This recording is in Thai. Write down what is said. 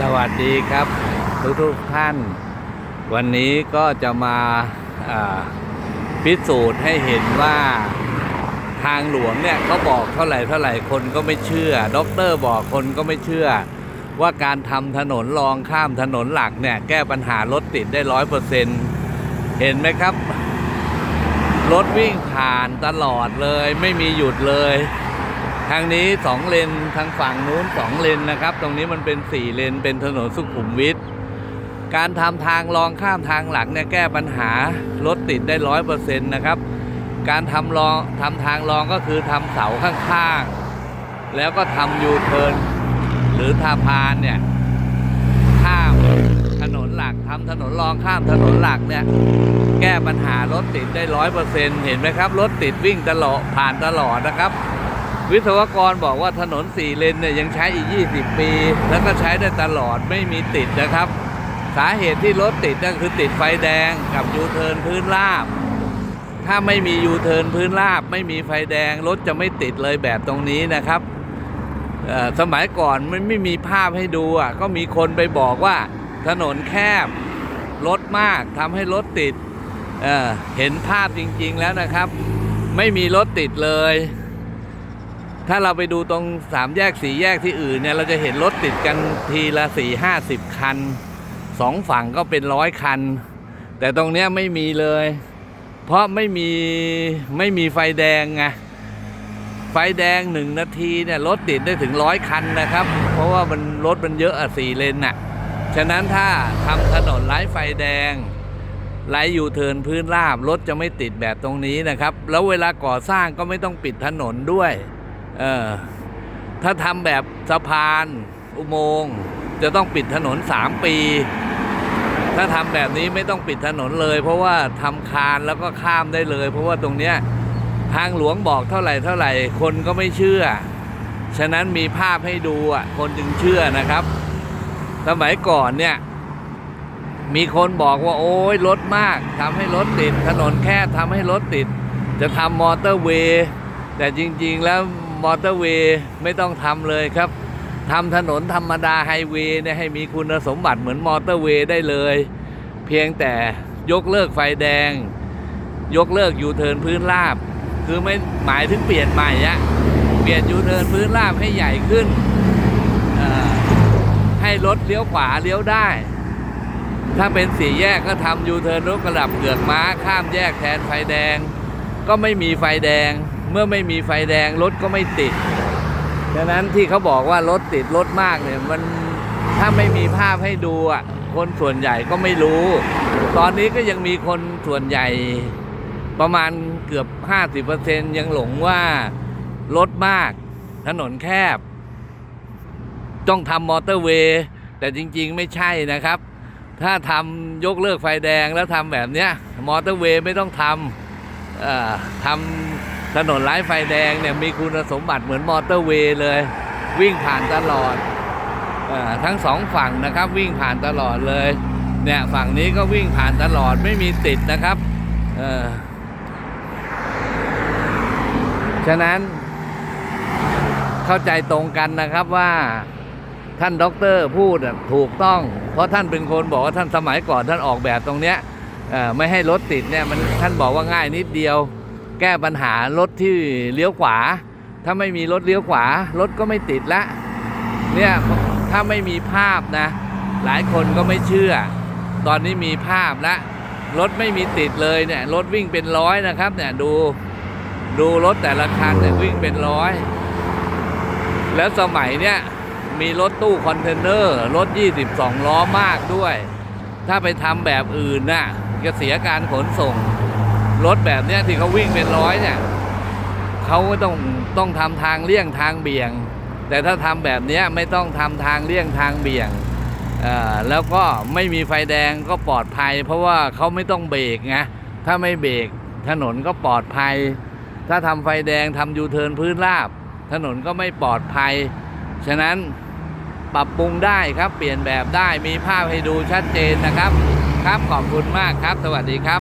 สวัสดีครับทุกทุกท่าน วันนี้ก็จะมาาพิสูจน์ให้เห็นว่าทางหลวงเนี่ยเขาบอกเท่าไหร่เท่าไหร่คนก็ไม่เชื่อด็อกเตอร์บอกคนก็ไม่เชื่อ ว่าการทำถนนรองข้ามถนนหลักเนี่ยแก้ปัญหารถติดได้ร้อยเปอร์เซ็นต์เห็นไหมครับ รถวิ่งผ่านตลอดเลย ไม่มีหยุดเลย ทางนี้สองเลนทางฝั่งนู้นสองเลนนะครับ ตรงนี้มันเป็นสี่เลนเป็นถนนสุขุมวิทการทำทางรองข้ามทางหลักเนี่ยแก้ปัญหารถติดได้ร้อยเปอร์เซ็นต์นะครับ การทำรองทำทางรองก็คือทำเสาข้างๆ แล้วก็ทำยูเทิร์นหรือทาพานเนี่ยข้ามถนนหลักทำถนนรองข้ามถนนหลักเนี่ยแก้ปัญหารถติดได้ร้อยเปอร์เซ็นต์เห็นไหมครับ รถติดวิ่งตลอดผ่านตลอดนะครับ วิศวกรบอกว่าถนนสี่เลนเนี่ยยังใช้อีก 20 ปี แล้วก็ใช้ได้ตลอดไม่มีติดนะครับ สาเหตุที่รถติดนั่นคือติดไฟแดงกับยูเทิร์นพื้นราบ ถ้าไม่มียูเทิร์นพื้นราบ ไม่มีไฟแดงรถจะไม่ติดเลยแบบตรงนี้นะครับสมัยก่อนมันไม่มีภาพให้ดูอะก็มีคนไปบอกว่าถนนแคบรถมากทำให้รถติดเเห็นภาพจริง ๆ แล้วนะครับ ไม่มีรถติดเลย ถ้าเราไปดูตรงสามแยกสี่แยกที่อื่นเนี่ยเราจะเห็นรถติดกันทีละสี่ห้าสิบคันสองฝั่งก็เป็นร้อยคัน แต่ตรงเนี้ยไม่มีเลย เพราะไม่มีไม่มีไฟแดงไงไฟแดงหนึ่งนาทีเนี่ยรถติดได้ถึงร้อยคันนะครับ เพราะว่ามันรถมันเยอะอะสี่เลนน่ะฉะนั้นถ้าทำถนนไร้ไฟแดงไร้ยูเทินพื้นราบรถจะไม่ติดแบบตรงนี้นะครับ แล้วเวลาก่อสร้างก็ไม่ต้องปิดถนนด้วย เออถ้าทำแบบสะพานอุโมงค์จะต้องปิดถนน3ปี ถ้าทำแบบนี้ไม่ต้องปิดถนนเลย เพราะว่าทำคานแล้วก็ข้ามได้เลย เพราะว่าตรงเนี้ยทางหลวงบอกเท่าไหร่เท่าไหร่คนก็ไม่เชื่อ ฉะนั้นมีภาพให้ดูอะคนจึงเชื่อนะครับ สมัยก่อนเนี่ยมีคนบอกว่าโอ้ยรถมากทำให้รถติด ถนนแคบทำให้รถติด จะทำมอเตอร์เวย์แต่จริง ๆ แล้ว มอเตอร์เวย์ไม่ต้องทำเลยครับทำถนนธรรมดาไฮเวย์เนี่ยให้มีคุณสมบัติเหมือนมอเตอร์เวย์ได้เลย เพียงแต่ยกเลิกไฟแดง ยกเลิกยูเทิร์นพื้นราบ คือไม่หมายถึงเปลี่ยนใหม่อะเปลี่ยนยูเทิร์นพื้นราบให้ใหญ่ขึ้น ให้รถเลี้ยวขวาเลี้ยวได้ ถ้าเป็นสี่แยกก็ทำยูเทิร์นรถกระดับเกือกม้าข้ามแยกแทนไฟแดง ก็ไม่มีไฟแดง เมื่อไม่มีไฟแดงรถก็ไม่ติดดังนั้นที่เขาบอกว่ารถติดรถมากเนี่ยมันถ้าไม่มีภาพให้ดูอะคนส่วนใหญ่ก็ไม่รู้ ตอนนี้ก็ยังมีคนส่วนใหญ่ประมาณเกือบ 50%ยังหลงว่ารถมาก ถนนแคบ ต้องทำมอเตอร์เวย์แต่จริงๆไม่ใช่นะครับ ถ้าทำยกเลิกไฟแดงแล้วทำแบบเนี้ยมอเตอร์เวย์ไม่ต้องทำทำ ถนนไร้ไฟแดงเนี่ยมีคุณสมบัติเหมือนมอเตอร์เวย์เลย วิ่งผ่านตลอดอทั้งสองฝั่งนะครับ วิ่งผ่านตลอดเลย เนี่ยฝั่งนี้ก็วิ่งผ่านตลอดไม่มีติดนะครับฉะนั้นเข้าใจตรงกันนะครับว่าท่านด็อกเตอร์พูดถูกต้อง เพราะท่านเป็นคนบอกว่าท่านสมัยก่อนท่านออกแบบตรงเนี้ยไม่ให้รถติดเนี่ยมันท่านบอกว่าง่ายนิดเดียว แก้ปัญหารถที่เลี้ยวขวา ถ้าไม่มีรถเลี้ยวขวา รถก็ไม่ติดละเนี่ยถ้าไม่มีภาพนะ หลายคนก็ไม่เชื่อ ตอนนี้มีภาพละรถไม่มีติดเลยเนี่ยรถวิ่งเป็นร้อยนะครับเนี่ยดูดูรถแต่ละคันเนี่ยวิ่งเป็นร้อย แล้วสมัยเนี้ยมีรถตู้คอนเทนเนอร์ รถ 22 ล้อมากด้วย ถ้าไปทำแบบอื่นน่ะจะเสียการขนส่ง รถแบบเนี้ยที่เขาวิ่งเป็นร้อยเนี่ยเขาก็ต้องต้องทำทางเลี่ยงทางเบี่ยง แต่ถ้าทำแบบเนี้ยไม่ต้องทำทางเลี่ยงทางเบี่ยงแล้วก็ไม่มีไฟแดงก็ปลอดภัย เพราะว่าเขาไม่ต้องเบรกไงถ้าไม่เบรกถนนก็ปลอดภัย ถ้าทำไฟแดงทำยูเทิร์นพื้นราบ ถนนก็ไม่ปลอดภัย ฉะนั้นปรับปรุงได้ครับเปลี่ยนแบบได้มีภาพให้ดูชัดเจนนะครับ ครับขอบคุณมากครับ สวัสดีครับ